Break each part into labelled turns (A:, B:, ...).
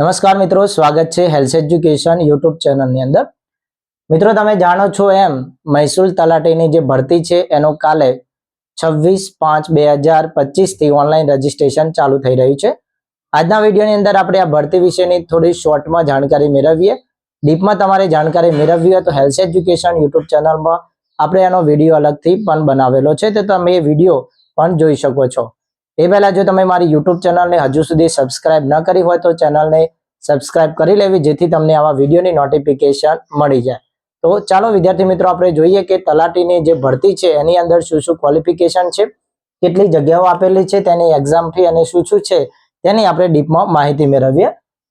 A: નમસ્કાર મિત્રો, સ્વાગત છે હેલ્થ એજ્યુકેશન યુટ્યુબ ચેનલની અંદર. મિત્રો, તમે જાણો છો એમ મહેસૂલ તલાટીની જે ભરતી છે, એનો કાલે છવ્વીસ પાંચ બે હજાર પચીસથી ઓનલાઈન રજીસ્ટ્રેશન ચાલુ થઈ રહ્યું છે. આજના વિડીયોની અંદર આપણે આ ભરતી વિશેની થોડી શોર્ટમાં જાણકારી મેળવીએ. ડીપમાં તમારે જાણકારી મેળવવી હોય તો હેલ્થ એજ્યુકેશન યુટ્યુબ ચેનલમાં આપણે એનો વીડિયો અલગથી પણ બનાવેલો છે, તો તમે એ વીડિયો પણ જોઈ શકો છો. એ પહેલા જો તમે મારી યુટ્યુબ ચેનલને હજુ સુધી સબસ્ક્રાઇબ ન કરી હોય તો ચેનલને સબસ્ક્રાઇબ કરી લેવી, જેથી તમને આવા વિડીયોની નોટિફિકેશન મળી જાય. તો ચાલો વિદ્યાર્થી મિત્રો, આપણે જોઈએ કે તલાટીની જે ભરતી છે, એની અંદર શું શું ક્વોલિફિકેશન છે, કેટલી જગ્યાઓ આપેલી છે, તેની એક્ઝામ ફી અને શું શું છે, તેની આપણે ડીપમાં માહિતી મેળવીએ.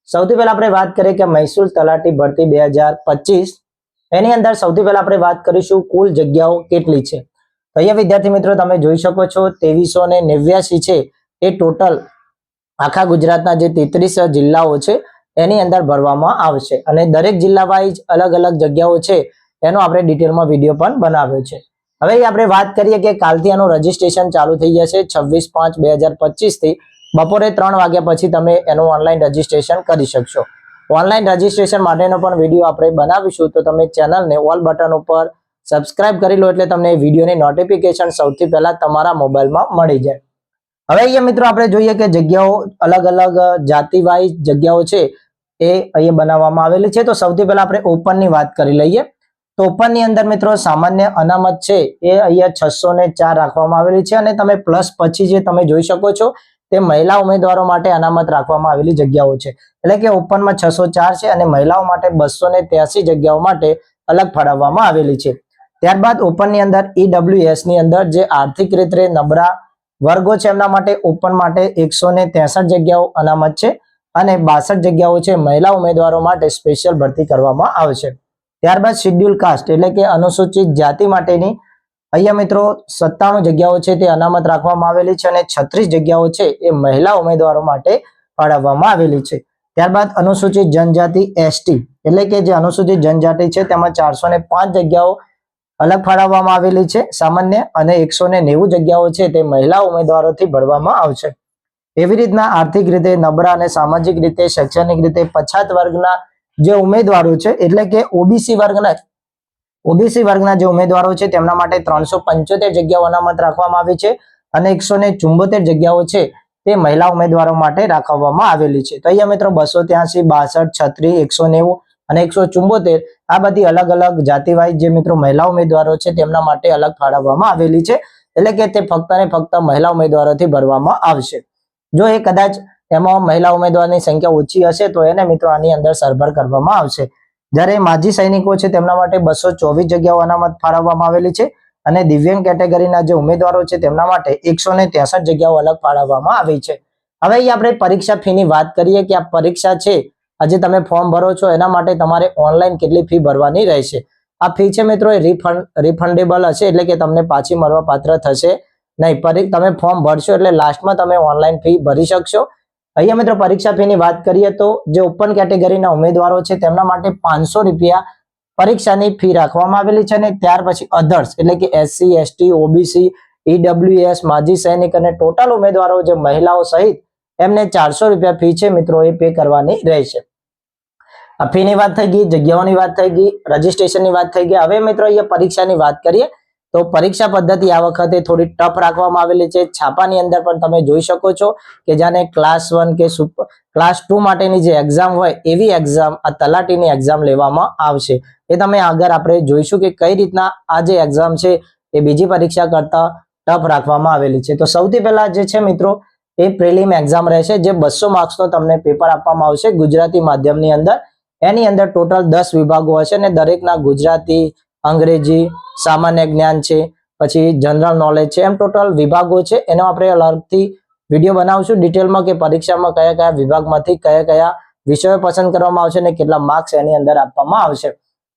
A: સૌથી પહેલા આપણે વાત કરીએ કે મહેસૂલ તલાટી ભરતી બે એની અંદર સૌથી પહેલા આપણે વાત કરીશું કુલ જગ્યાઓ કેટલી છે. તો અહીંયા વિદ્યાર્થી મિત્રો તમે જોઈ શકો છો ત્રેવીસો ને નેવ્યાસી છે એ ટોટલ આખા ગુજરાતના જે તેત્રીસ જિલ્લાઓ છે એની અંદર ભરવામાં આવશે. અને દરેક જિલ્લા વાઇઝ અલગ અલગ જગ્યાઓ છે એનો આપણે ડિટેલમાં વીડિયો પણ બનાવ્યો છે. હવે આપણે વાત કરીએ કે કાલથી એનું રજીસ્ટ્રેશન ચાલુ થઈ જશે છવ્વીસ પાંચ બે હજાર પચીસથી બપોરે ત્રણ વાગ્યા પછી તમે એનું ઓનલાઈન રજીસ્ટ્રેશન કરી શકશો. ઓનલાઈન રજીસ્ટ્રેશન માટેનો પણ વીડિયો આપણે બનાવીશું તો તમે ચેનલને ઓલ બટન ઉપર સબસ્ક્રાઇબ કરી લો એટલે તમને વિડીયોની નોટિફિકેશન સૌથી પહેલા તમારા મોબાઈલમાં મળી જાય. હવે અહીંયા મિત્રો આપણે જોઈએ કે જગ્યાઓ અલગ અલગ જાતિ જગ્યાઓ છે એ અહીંયા બનાવવામાં આવેલી છે. તો સૌથી પહેલા આપણે ઓપનની વાત કરી લઈએ. તો ઓપનની અંદર મિત્રો સામાન્ય અનામત છે એ અહીંયા છસો રાખવામાં આવેલી છે અને તમે પ્લસ પછી જે તમે જોઈ શકો છો તે મહિલા ઉમેદવારો માટે અનામત રાખવામાં આવેલી જગ્યાઓ છે. એટલે કે ઓપનમાં છસો છે અને મહિલાઓ માટે બસો જગ્યાઓ માટે અલગ ફાળવવામાં આવેલી છે. ત્યારબાદ ઓપનની અંદર ઈડબ્લ્યુએસની અંદર જે આર્થિક રીતે નબળા વર્ગો છે એમના માટે ઓપન માટે એકસો જગ્યાઓ અનામત છે અને બાસઠ જગ્યાઓ છે મહિલા ઉમેદવારો માટે સ્પેશિયલ ભરતી કરવામાં આવશે ત્યારબાદ શિડ્યુલ કાસ્ટ એટલે કે અનુસૂચિત જાતિ માટેની અહીંયા મિત્રો સત્તાણું જગ્યાઓ છે તે અનામત રાખવામાં આવેલી છે અને છત્રીસ જગ્યાઓ છે એ મહિલા ઉમેદવારો માટે ફાળવવામાં આવેલી છે. ત્યારબાદ અનુસૂચિત જનજાતિ એસટી એટલે કે જે અનુસૂચિત જનજાતિ છે તેમાં ચારસો જગ્યાઓ અલગ ફાળવવામાં આવેલી છે, સામાન્ય અને એકસો ને નેવું જગ્યાઓ છે તે મહિલા ઉમેદવારોથી ભરવામાં આવશે. એવી રીતના આર્થિક રીતે નબળા અને સામાજિક રીતે શૈક્ષણિક રીતે પછાત વર્ગના જે ઉમેદવારો છે, એટલે કે ઓબીસી વર્ગના ઓબીસી વર્ગના જે ઉમેદવારો છે તેમના માટે ત્રણસો પંચોતેર જગ્યાઓ અનામત રાખવામાં આવી છે અને એકસો ને ચુંબોતેર જગ્યાઓ છે તે મહિલા ઉમેદવારો માટે રાખવામાં આવેલી છે. તો અહીંયા મિત્રો બસો ત્યાંસી, બાસઠ, છત્રીસ, એકસો નેવું અને એકસો ચુંબોતેર, આ બધી અલગ અલગ જાતિવાઇઝ જે મિત્રો મહિલા ઉમેદવારો છે તેમના માટે અલગ ફાળવવામાં આવેલી છે. એટલે કે તે ફક્ત ને ફક્ત મહિલા ઉમેદવારોથી ભરવામાં આવશે. જો એ કદાચ એમાં મહિલા ઉમેદવારની સંખ્યા ઓછી હશે તો એને મિત્રો આની અંદર સરભર કરવામાં આવશે. જ્યારે માજી સૈનિકો છે તેમના માટે બસો ચોવીસ જગ્યાઓ અનામત ફાળવવામાં આવેલી છે અને દિવ્યાંગ કેટેગરીના જે ઉમેદવારો છે તેમના માટે એકસો જગ્યાઓ અલગ ફાળવવામાં આવી છે. હવે આપણે પરીક્ષા ફીની વાત કરીએ કે આ પરીક્ષા છે આજે તમે ફોર્મ ભરો છો, એના માટે તમારે ઓનલાઈન કેટલી ફી ભરવાની રહેશે. આ ફી છે મિત્રો, એ રિફંડ રિફંડેબલ હશે, એટલે કે તમને પાછી મળવા પાત્ર થશે નહીં. પરી, તમે ફોર્મ ભરશો એટલે લાસ્ટમાં તમે ઓનલાઈન ફી ભરી શકશો. અહીંયા મિત્રો, પરીક્ષા ફીની વાત કરીએ તો, જે ઓપન કેટેગરીના ઉમેદવારો છે, તેમના માટે પાંચસો રૂપિયા પરીક્ષાની ફી રાખવામાં આવેલી છે અને ત્યાર પછી અધર્સ એટલે કે એસસી એસટી ઓબીસી ઈડબ્લ્યુએસ માજી સૈનિક અને ટોટલ ઉમેદવારો, જે મહિલાઓ સહિત એમને ચારસો રૂપિયા ફી છે મિત્રો, એ પે કરવાની રહેશે. ફીની વાત થઈ ગઈ, જગ્યાઓની વાત થઈ ગઈ રજીસ્ટ્રેશનની વાત થઈ ગઈ. હવે મિત્રો અહીંયા પરીક્ષાની વાત કરીએ, તો પરીક્ષા પદ્ધતિ આ વખતે થોડી ટફ રાખવામાં આવેલી છે. છાપાની અંદર પણ તમે જોઈ શકો છો કે જાણે ક્લાસ વન કે ક્લાસ ટુ માટેની જે એક્ઝામ હોય, એવી એક્ઝામ આ તલાટીની એક્ઝામ લેવામાં આવશે. એ તમે આગળ આપણે જોઈશું કે કઈ રીતના આ જે એક્ઝામ છે, એ બીજી પરીક્ષા કરતા ટફ રાખવામાં આવેલી છે. તો સૌથી પહેલા જે છે મિત્રો એ પ્રિલિમ એક્ઝામ રહેશે, જે બસો માર્ક્સનો તમને પેપર આપવામાં આવશે ગુજરાતી માધ્યમની અંદર. એની અંદર ટોટલ દસ વિભાગો હશે અને દરેકના ગુજરાતી, અંગ્રેજી, સામાન્ય જ્ઞાન છે, પછી જનરલ નોલેજ છે. એમ ટોટલ વિભાગો છે. એનો આપણે અલગથી વીડિયો બનાવશું ડિટેલમાં કે પરીક્ષામાં કયા કયા વિભાગમાંથી કયા કયા વિષયો પસંદ કરવામાં આવશે અને કેટલા માર્ક્સ એની અંદર આપવામાં આવશે.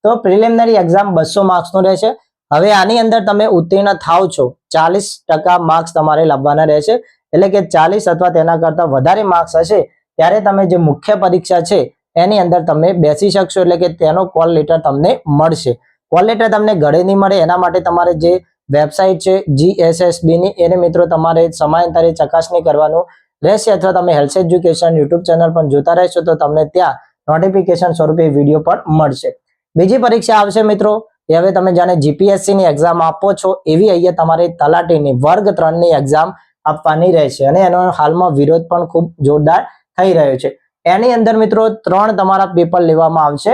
A: તો પ્રિલિમિનરી એક્ઝામ બસો માર્ક્સનું રહેશે. હવે આની અંદર તમે ઉત્તીર્ણ થાવ છો. ચાલીસ ટકા માર્ક્સ તમારે લાવવાના રહેશે. એટલે કે ચાલીસ અથવા તેના કરતા વધારે માર્ક્સ હશે, ત્યારે તમે જે મુખ્ય પરીક્ષા છે, એની અંદર તમે બેસી શકશો એટલે કે તેનો કોલ લેટર તમને મળશે. કોલ લેટર તમને ઘરે નહીં મળે, એના માટે તમારે જે વેબસાઇટ છે જીએસએસબીની એને મિત્રો તમારે સમયાંતરે ચકાસણી કરવાનું રહેશે અથવા તમે હેલ્થ એજ્યુકેશન યુટ્યુબ ચેનલ પણ જોતા રહેશો તો તમને ત્યાં નોટિફિકેશન સ્વરૂપે વીડિયો પણ મળશે. બીજી પરીક્ષા આવશે મિત્રો, એ હવે તમે જાણે જીપીએસસીની એક્ઝામ આપો છો, એવી અહીંયા તમારે તલાટીની, વર્ગ ત્રણની એક્ઝામ આપવાની રહેશે અને એનો હાલમાં વિરોધ પણ ખૂબ જોરદાર થઈ રહ્યો છે. એની અંદર મિત્રો ત્રણ તમારા પેપર લેવામાં આવશે.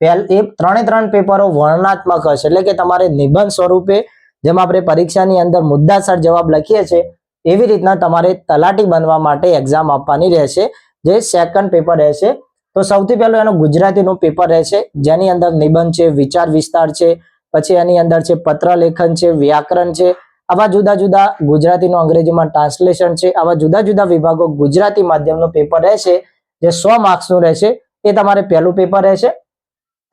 A: પહેલ, એ ત્રણે ત્રણ પેપરો વર્ણનાત્મક હશે. એટલે કે તમારે નિબંધ સ્વરૂપે જેમ આપણે પરીક્ષાની અંદર મુદ્દાસર જવાબ લખીએ છીએ, એવી રીતના તમારે તલાટી બનવા માટે એક્ઝામ આપવાની રહેશે. જે સેકન્ડ પેપર રહેશે. તો સૌથી પહેલું એનું ગુજરાતીનું પેપર રહેશે. જેની અંદર નિબંધ છે, વિચાર વિસ્તાર છે, પછી એની અંદર છે પત્ર લેખન છે, વ્યાકરણ છે આવા જુદા જુદા ગુજરાતીનું અંગ્રેજીમાં ટ્રાન્સલેશન છે, આવા જુદા જુદા વિભાગો ગુજરાતી માધ્યમનું પેપર રહેશે, જે સો માર્ક્સનું રહેશે, એ તમારે પહેલું પેપર રહેશે.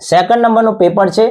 A: સેકન્ડ નંબરનું પેપર છે,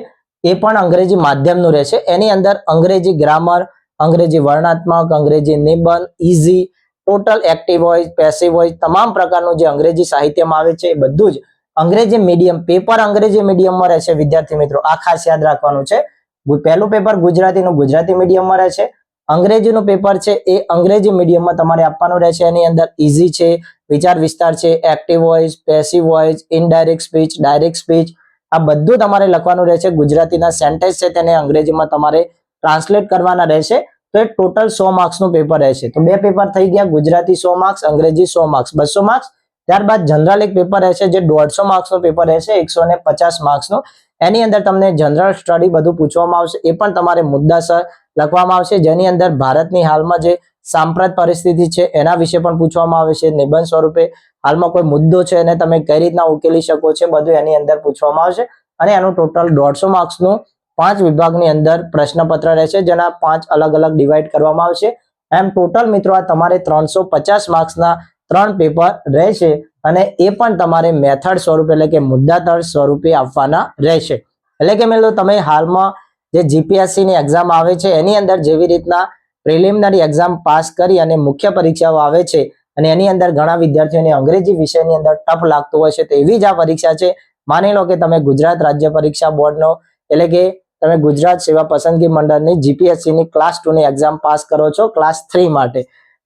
A: એ પણ અંગ્રેજી માધ્યમનું રહેશે. એની અંદર અંગ્રેજી ગ્રામર અંગ્રેજી વર્ણાત્મક અંગ્રેજી નિબંધ ઇઝી ટોટલ એક્ટિવ હોય પેસિવ હોય, તમામ પ્રકારનું જે અંગ્રેજી સાહિત્યમાં આવે છે, એ બધું જ અંગ્રેજી મીડિયમ પેપર અંગ્રેજી મીડિયમમાં રહેશે. વિદ્યાર્થી મિત્રો, આ ખાસ યાદ રાખવાનું છે. પહેલું પેપર ગુજરાતીનું, ગુજરાતી મીડિયમમાં રહેશે અંગ્રેજીનું પેપર છે, એ અંગ્રેજી મીડિયમમાં તમારે આપવાનું રહેશે એની અંદર ઇઝી છે, વિચાર વિસ્તાર છે active voice passive voice indirect speech direct speech આ બધું તમારે લખવાનું રહેશે ગુજરાતીના સેન્ટેન્સ છે તેને અંગ્રેજીમાં તમારે ટ્રાન્સલેટ કરવાના રહેશે તો એ ટોટલ સો માર્ક્સનું પેપર રહેશે તો બે પેપર થઈ ગયા, ગુજરાતી સો માર્ક્સ અંગ્રેજી સો માર્ક્સ બસો માર્ક્સ ત્યારબાદ જનરલ એક પેપર રહેશે જે દોઢસો માર્ક્સનું પેપર રહેશે એકસો ને પચાસ માર્ક્સનું એની અંદર તમને જનરલ સ્ટડી બધું પૂછવામાં આવશે. એ પણ તમારે મુદ્દાસર લખવામાં આવશે. જેની અંદર ભારતની હાલમાં જે સાંપ્રત પરિસ્થિતિ છે, એના વિશે પણ પૂછવામાં આવે છે. નિબંધ સ્વરૂપે હાલમાં કોઈ મુદ્દો છે એને તમે કઈ રીતના ઉકેલી શકો છો બધું એની અંદર પૂછવામાં આવશે. અને એનું ટોટલ દોઢસો માર્ક્સનું પાંચ વિભાગની અંદર પ્રશ્નપત્ર રહેશે, જેના પાંચ અલગ અલગ ડિવાઈડ કરવામાં આવશે. એમ ટોટલ મિત્રો આ તમારે ત્રણસો પચાસ માર્ક્સના ત્રણ પેપર રહેશે અને એ પણ તમારે મેથડ સ્વરૂપે એટલે કે મુદ્દાતર સ્વરૂપે આપવાના રહેશે. એટલે કે મેં તમે હાલમાં જે જીપીએસસીની એક્ઝામ આવે છે, એની અંદર જેવી રીતના પ્રિલિમિનરી એક્ઝામ પાસ કરી અને મુખ્ય પરીક્ષાઓ આવે છે અને એની અંદર ઘણા વિદ્યાર્થીઓને અંગ્રેજી વિષયની અંદર ટફ લાગતું હોય છે, તો એવી જ આ પરીક્ષા છે. માની લો કે તમે ગુજરાત રાજ્ય પરીક્ષા બોર્ડનો એટલે કે તમે ગુજરાત સેવા પસંદગી મંડળની જીપીએસસીની ક્લાસ ટુની એક્ઝામ પાસ કરો છો ક્લાસ થ્રી માટે.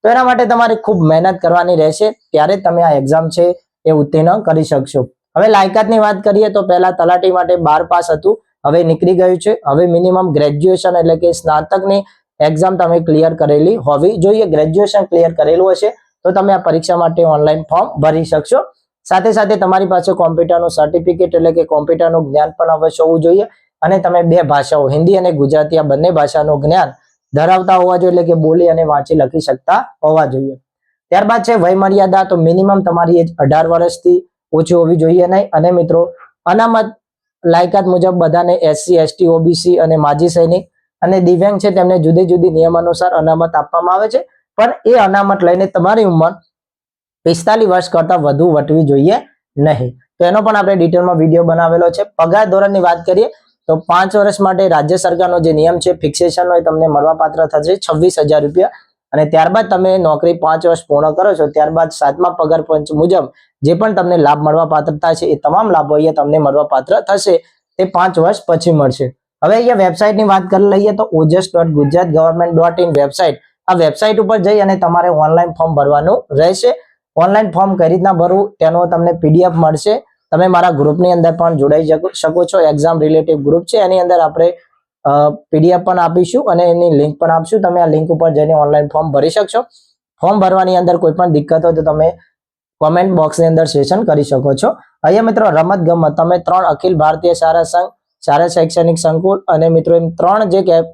A: તો એના માટે તમારે ખૂબ મહેનત કરવાની રહેશે ત્યારે તમે આ એક્ઝામ છે એ ઉત્તીર્ણ કરી શકશો. હવે લાયકાતની વાત કરીએ તો પહેલા તલાટી માટે બાર પાસ હતું, હવે નીકળી ગયું છે. હવે મિનિમમ ગ્રેજ્યુએશન એટલે કે સ્નાતકની એક્ઝામ તમે ક્લિયર કરેલી હોવી જોઈએ. ગ્રેજ્યુએશન ક્લિયર કરેલું હશે તો તમે આ પરીક્ષા માટે ઓનલાઈન ફોર્મ ભરી શકશો. સાથે સાથે તમારી પાસે કોમ્પ્યુટરનું સર્ટિફિકેટ એટલે કે કોમ્પ્યુટરનું જ્ઞાન પણ અવશ્ય હોવું જોઈએ. અને તમે બે ભાષાઓ, હિન્દી અને ગુજરાતી, આ બંને ભાષાનું જ્ઞાન ધરાવતા હોવા જોઈએ, એટલે કે બોલી અને વાંચી લખી શકતા હોવા જોઈએ. ત્યારબાદ છે વયમર્યાદા, તો મિનિમમ તમારી એજ અઢાર વર્ષથી ઓછી હોવી જોઈએ નહીં. અને મિત્રો, અનામત લાયકાત મુજબ બધાને એસસી એસટી ઓબીસી અને માજી સૈનિક અને દિવ્યાંગ છે, તેમને જુદી જુદી નિયમ અનુસાર અનામત આપવામાં આવે છે. પણ એ અનામત લઈને તમારી ઉંમર પિસ્તાલીસ વર્ષ કરતા વધુ વટવી જોઈએ નહીં. તો એનો પણ આપણે ડિટેલમાં વીડિયો બનાવેલો છે. પગાર ધોરણની વાત કરીએ તો પાંચ વર્ષ માટે રાજ્ય સરકારનો જે નિયમ છે ફિક્સેશનનો એ તમને મળવાપાત્ર થશે છવ્વીસ હજાર રૂપિયા. અને ત્યારબાદ તમે નોકરી પાંચ વર્ષ પૂર્ણ કરો છો, ત્યારબાદ સાતમા પગાર પંચ મુજબ જે પણ તમને લાભ મળવા થાય છે, એ તમામ લાભો અહીંયા તમને મળવા પાત્ર થશે. તે પાંચ વર્ષ પછી મળશે. હવે અહીંયા વેબસાઇટની વાત કરી લઈએ તો Ojas dot Gujarat government dot in website આ વેબસાઇટ ઉપર જઈ અને તમારે ઓનલાઈન ફોર્મ ભરવાનું રહેશે. ઓનલાઈન ફોર્મ કઈ રીતના ભરવું તેનો તમને પીડીએફ મળશે. તમે મારા ગ્રુપની અંદર પણ જોડાઈ શકો- છો. એક્ઝામ રિલેટિવ ગ્રુપ છે. એની અંદર આપણે પીડીએફ પણ આપીશું અને એની લિંક પણ આપશું. તમે આ લિંક ઉપર જઈને ઓનલાઈન ફોર્મ ભરી શકશો. ફોર્મ ભરવાની અંદર કોઈ પણ દિક્કત હોય તો તમે કોમેન્ટ બોક્સની અંદર સેશન કરી શકો છો. અહીંયા મિત્રો રમત ગમત. તમે ત્રણ અખિલ ભારતીય શાળા સંઘ, શાળા શૈક્ષણિક સંકુલ અને મિત્રો એમ ત્રણ જે કેપ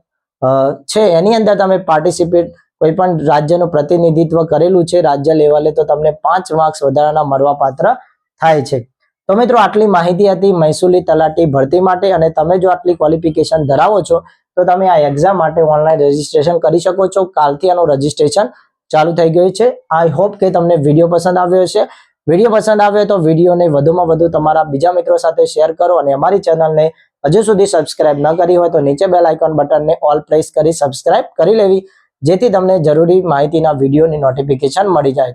A: છે, એની અંદર તમે પાર્ટિસિપેટ કોઈ પણ રાજ્યનું પ્રતિનિધિત્વ કરેલું છે, રાજ્ય લેવલે તો તમને પાંચ માર્ક્સ વધારાના મળવાપાત્ર થાય છે. તો મિત્રો, આટલી માહિતી હતી મહેસૂલી તલાટી ભરતી માટે અને તમે જો આટલી ક્વોલિફિકેશન ધરાવો છો, તો તમે આ એક્ઝામ માટે ઓનલાઈન રજીસ્ટ્રેશન કરી શકો છો. કાલથી આનું રજીસ્ટ્રેશન ચાલુ થઈ ગયું છે. આઈ હોપ કે તમને વીડિયો પસંદ આવ્યો હશે. વીડિયો પસંદ આવ્યો તો વિડીયોને વધુમાં વધુ તમારા બીજા મિત્રો સાથે શેર કરો અને અમારી ચેનલને હજુ સુધી સબસ્ક્રાઇબ ન કરી હોય તો નીચે બેલ આઇકોન બટનને ઓલ પ્રેસ કરી સબસ્ક્રાઇબ કરી લેવી, જેથી તમને જરૂરી માહિતીના વિડીયોની નોટિફિકેશન મળી જાય.